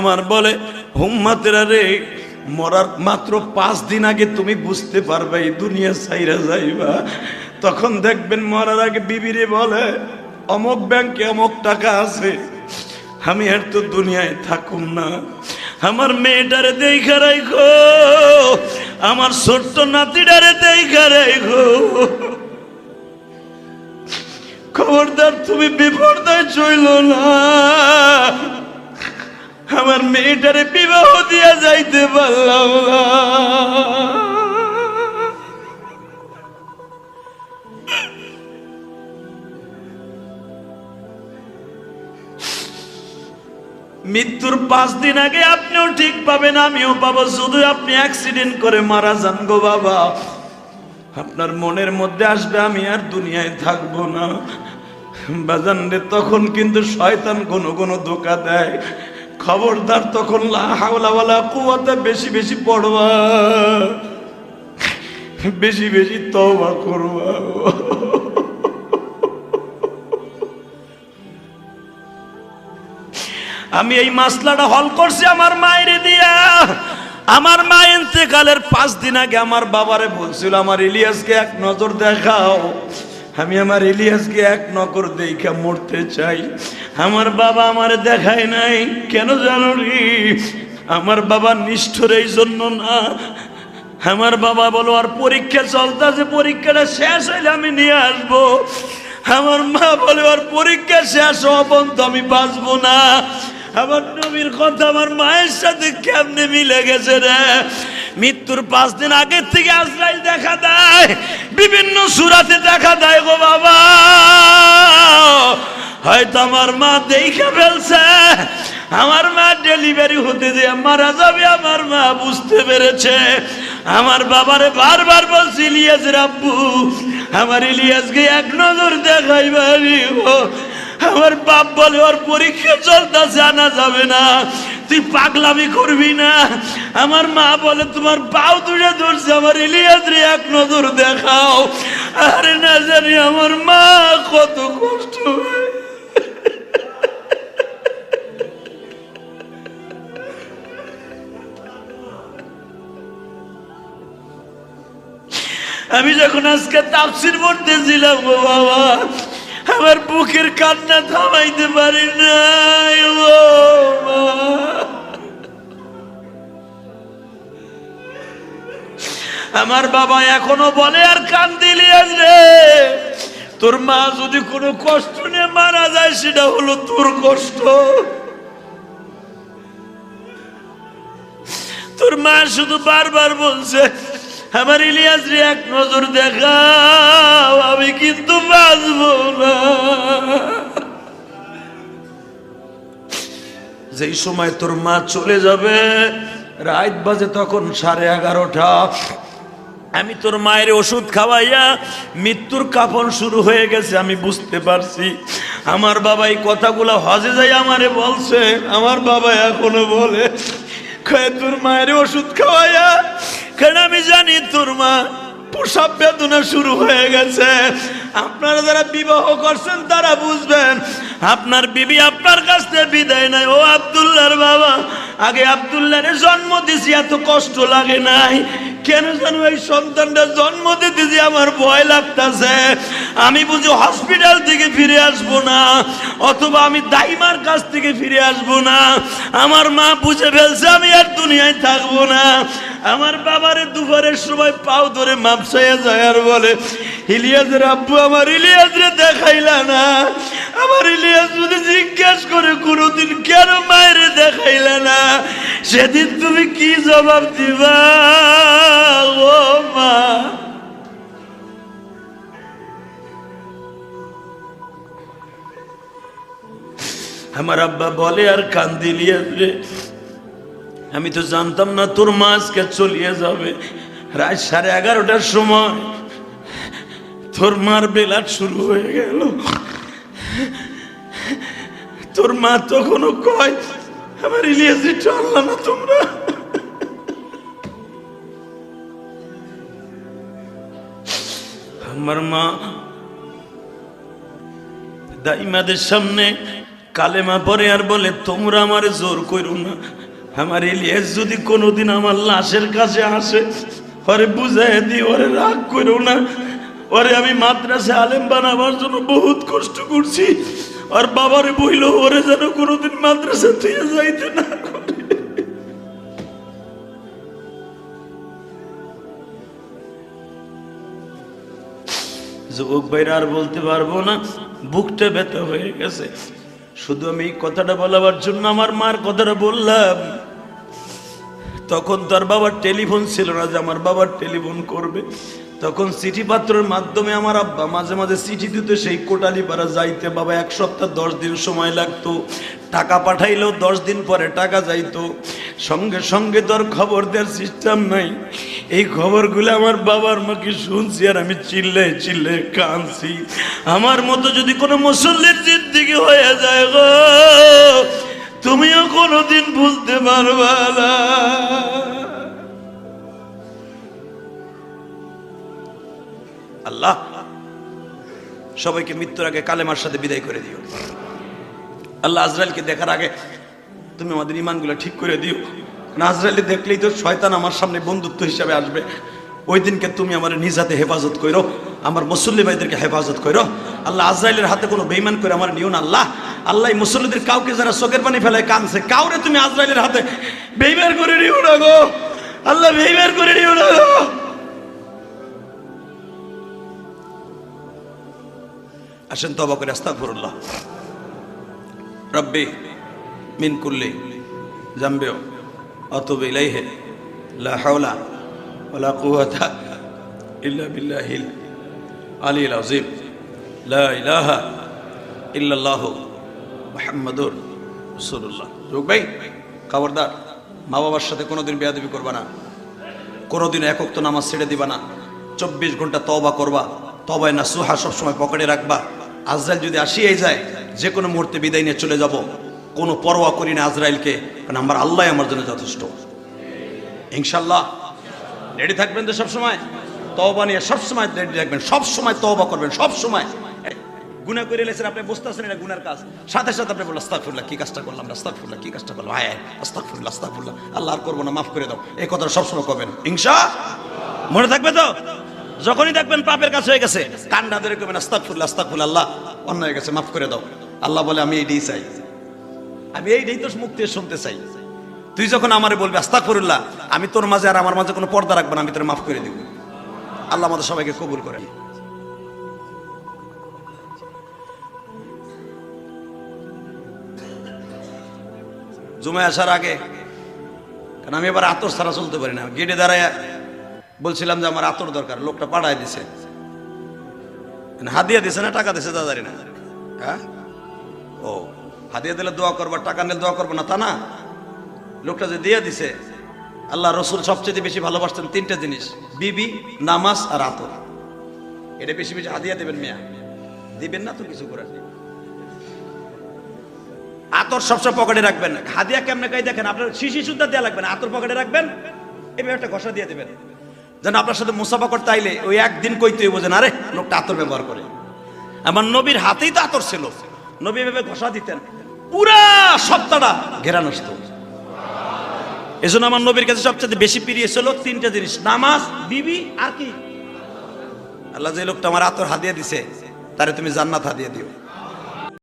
আমার বলে হুম্মাতেরা রে, মরার মাত্র পাঁচ দিন আগে তুমি বুঝতে পারবে, এই দুনিয়া সাইরা যাইবা। তখন দেখবেন মরার আগে বিবিরে বলে, অমক ব্যাংকে অমক টাকা আছে, আমি আর তো দুনিয়ায় থাকুম না। আমার মেয়েটারে দেখা রাখো আমার ছোট্ট নাতিটারে দেখা রাখো খবরদার, তুমি বিপর্দায় চইল না। আমার মেয়েটারে বিবাহ দিয়া যাইতে পারলাম না। মৃত্যুর পাঁচ দিন আগে আপনিও ঠিক পাবেন, আমিও পাবো। শুধু আপনি অ্যাক্সিডেন্ট করে মারা যান গো বাবা। আপনার মনের মধ্যে আসবে, আমি আর দুনিয়ায় থাকব না। বাজান রে তখন কিন্তু শয়তান কোনো কোনো ধোকা দেয়। খবরদার তখন হাওলাওয়ালা কুয়াতে বেশি বেশি পড়বা। বেশি বেশি তওবা করবা। আমি এই মাসলাটা হল করছি আমার মায়ের দিয়া। আমার মা ইন্তেকালের পাঁচ দিন আগে আমার বাবারে বলছিল, আমার ইলিয়াসকে এক নজর দেখাও। আমি আমার ইলিয়াসকে এক নজর দেখা মরতে চাই। আমার বাবা আমার দেখায় নাই, কেন জানো আমার বাবা নিষ্ঠুর এই জন্য না। আমার বাবা বলো, আর পরীক্ষা চলতেছে পরীক্ষাটা শেষ হইলে আমি নিয়ে আসব। আমার মা বলে, আর পরীক্ষা শেষ পর্যন্ত আমি বাঁচবো না। আমার নবীর কথা আমার মায়ের সাথে কেমনে মিলে গেছে রে? মৃত্যুর পাঁচ দিন আগের থেকে আজরাইল দেখা দেয়, বিভিন্ন সুরাতে দেখা দেয় গো বাবা। হয়তো আমার মা দেখে ফেলছে। আমার মা ডেলিভারি হতে যে মারা যাবে, আমার মা বুঝতে পেরেছে। আমার বাবারে বারবার বলছি, ইলিয়াস রাব্বু, আমার ইলিয়াসকে এক নজর দেখাইবারি আমার বাপ বলে ওর পরীক্ষা চলতেছে, আনা যাবে না। তুই পাগলামি করবি না। আমার মা বলে, তোমার পাও তুলে ধরছে, আমার ইলিয়াস রে এক নজর দেখাও। আরে না জানি আমার মা কত কষ্ট আমি যখন আজকে তাফসির পড়তেছিলাম ও বাবা, আমার বুকের কান্না থামাইতে পারি ও আমার বাবা এখনও বলে, আর কান দিলি রে। তোর মা যদি কোনো কষ্ট নিয়ে মারা যায়, সেটা হলো তোর কষ্ট। তোর মা শুধু বারবার বলছে আমার ইলিয়াস রে এক নজর দেখাও, আমি কিন্তু বাঁচবো না। যেই সময় তোর মা চলে যাবে, রাত বাজে তখন সাড়ে এগারোটা। আমি তোর মায়ের ওষুধ খাওয়াইয়া মৃত্যুর কাফন শুরু হয়ে গেছে, আমি বুঝতে পারছি। আমার বাবা এই কথাগুলো হজে যাই আমারে বলছে, আমার বাবা এখনও বলে তোর মায়ের ওষুধ খাওয়াইয়া কারণ আমি জানি তোর মা প্রসাব বেদনা শুরু হয়ে গেছে। আপনারা যারা বিবাহ করছেন, তারা বুঝবেন, আপনার বিবি আপনার কাছ থেকে বিদায় নাই ও আবদুল্লার বাবা, আগে আবদুল্লারে জন্ম দিছি, এত কষ্ট লাগে নাই। কেন জানো এই সন্তানটা জন্ম দিতে যে আমার ভয় লাগতেছে? আমি বুঝি হসপিটাল থেকে ফিরে আসব না, অথবা আমি দাইমার কাছ থেকে ফিরে আসব না। আমার মা বুঝে ফেলছে আমি আর দুনিয়ায় থাকব না। আমার বাবারে দুপুরের সময় পাও ধরে মাপসাইয়া যায় আর বলে, ইলিয়াসের আব্বু আমার ইলিয়াসরে দেখাইলা না। আমার ইলিয়াস যদি জিজ্ঞাসা করে, কোনোদিন কেন মায়ের দেখাইলা না? সেদিন তুমি কি জবাব দিবা? ও মা। আমার আব্বা বলে আর কান্দি রে আমি তো জানতাম না তোর মা আজকে চলিয়ে যাবে। রাত সাড়ে এগারোটার সময় তোর মার বেলাট শুরু হয়ে গেল। তোর মা তখনও কয় আমার ইলিয়াস আনলা না তোমরা। আমার মা দাইমাদের সামনে কালেমা পরে আর বলে, তোমরা আমার জোর করো না। আমার ইলিয়াস যদি কোনোদিন আমার লাশের কাছে আসে, ওরে বুঝাই দিই ওরে রাগ করো না। ওরে আমি মাদ্রাসে আলেম বানাবার জন্য বহুত কষ্ট করছি। আর বাবারে বইল, ওরে যেন কোনোদিন মাদ্রাসা থেকে যাইতে না যুবক ভাইরা আর বলতে পারব না, বুকটা ব্যথা হয়ে গেছে। শুধু আমি এই কথাটা বলাবার জন্য আমার মার কথাটা বললাম। তখন তার বাবার টেলিফোন ছিল না যে আমার বাবার টেলিফোন করবে। তখন চিঠি পাত্রের মাধ্যমে আমার আব্বা মাঝে মাঝে চিঠি দিতে সেই কোটালিপাড়া যাইতে, বাবা, এক সপ্তাহ দশ দিন সময় লাগতো। টাকা পাঠাইলেও দশ দিন পরে টাকা যাইতো। সঙ্গে সঙ্গে তোর খবর দেওয়ার সিস্টেম নাই। এই খবরগুলো আমার বাবার মাকে শুনছি আর আমি চিল্লে চিল্লে কাঁদছি। আমার মতো যদি কোনো মুসল্লির জিদ্দিগি হয়ে যায় গো, তুমিও কোনোদিন বুঝতে পারবা না। আল্লাহ সবাইকে মৃত্যুর আগে কালেমার সাথে বিদায় করে দিও। আল্লাহ আজরাইলকে দেখার আগে তুমি আমাদের ইমানগুলো ঠিক করে দিও। না দেখলেই তো শয়তান আমার সামনে বন্ধুত্ব হিসাবে আসবে। ওই দিনকে তুমি আমার নিজাতে হেফাজত করো, আমার মুসল্লি ভাইদেরকে হেফাজত করো। আল্লাহ আজরাইলের হাতে কোনো বেইমান করে আমার নিও না, আল্লাহ। আল্লাহ মুসল্লিদের কাউকে যারা চোখের পানি ফেলায় কানছে কাউরে তুমি আজরাইলের হাতে বেইমান করে নিও না গো। আল্লাহ বেইমান করে নিও না গো। আসেন তবা করে, আস্তাগফিরুল্লাহ। রব্বি মিন কুল্লি জাম্বেও অতব ইলাইহে, লা হাওলা ওয়ালা কুওয়াতা ইল্লা বিল্লাহিল আলিল আযীম। লা ইলাহা ইল্লাল্লাহু মুহাম্মাদুর রাসূলুল্লাহ। যোগ ভাই, খবরদার মা বাবার সাথে কোনোদিন বেয়াদবি করবা না। কোনোদিন একক তো নামাজ ছেড়ে দিবা না। চব্বিশ ঘণ্টা তওবা করবা। তবায় না সুহা সবসময় পকেটে রাখবা। আজরাইল যদি আসিয়াই যায় যে কোনো মুহূর্তে বিদায় নিয়ে চলে যাব। কোনো পরোয়া করি না আজরাইলকে, কারণ আমার আল্লাহ আমার জন্য যথেষ্ট। ইনশাল্লাহ রেডি থাকবেন তো সবসময়? তওবা নিয়ে সবসময় রেডি থাকবেন, সবসময় তওবা করবেন, সবসময়। গুনাহ করে এলেছেন আপনি বুঝতেছেন এটা গুনার কাজ। সাথে সাথে আপনি বললেন, আস্তাগফিরুল্লাহ, কি কাজটা করলাম আস্তাগফিরুল্লাহ, কি কাজটা করলাম? হায়, আস্তাগফিরুল্লাহ আস্তাগফিরুল্লাহ। আল্লাহ আর করব না, মাফ করে দাও। এই কথাটা সবসময় করবেন ইনশা মনে থাকবে তো? যখনই দেখবেন পাপের কাছে হয়ে গেছে, কান্না ধরে করবেন আস্তাগফিরুল্লাহ আস্তাগফিরুল্লাহ, আল্লাহ অন্য হয়ে গেছে, মাফ করে দাও। আল্লাহ বলে, আমি এইটাই চাই। আমি এইটাই তো মুক্তি শুনতে চাই। তুই যখন আমারে বলবি, আস্তাগফিরুল্লাহ, আমি তোর মাঝে আর আমার মাঝে কোনো পর্দা রাখব না, আমি তোর মাফ করে দিব। আল্লাহ আমাদের সবাইকে কবুল করেন। জুমায় আসার আগে, কারণ আমি এবার আতর ছাড়া চলতে পারি না। গেটে দাঁড়ায় বলছিলাম যে আমার আতর দরকার, লোকটা পাঠায় দিছে। হাদিয়া দিছে না, টাকা দিছে জানি না। হ্যাঁ? ও, হাদিয়া দিলে দোয়া করব টাকা নিলে দোয়া করব না, তা না? লোকটা যে দিয়ে দিছে আল্লাহ রসুল সবচেয়ে বেশি ভালোবাসতেন তিনটা জিনিস, বিবি, নামাজ আর আতর। এটা বেশি বেশি হাদিয়া দেবেন মিয়া। দিবেন না তো কিছু করার। আতর সবসময় পকেটে রাখবেন। হাদিয়া কেমনে কাই দেখেন, আপনার শিশি সুদ্ধা দেওয়া লাগবে না, আতর পকেটে রাখবেন, এভাবে একটা ঘষা দিয়ে দেবেন। যেন আপনার সাথে মুসাফা করতে আইলে ওই একদিন কইতে বোঝেন আরে, লোকটা আতর ব্যবহার করে। আমার নবীর হাতেই তো আতর ছিল। নবী ভেবে ঘষা দিতেন। পুরা সপ্তাহটা ঘেরা নষ্ট। এই জন্য আমার নবীর কাছে সবচেয়ে বেশি প্রিয় ছিল তিনটা জিনিস, নামাজ, বিবি আর কি। আল্লাহ যে লোকটা আমার আতর হাদিয়া দিছে, তারে তুমি জান্নাত হাদিয়া দিও।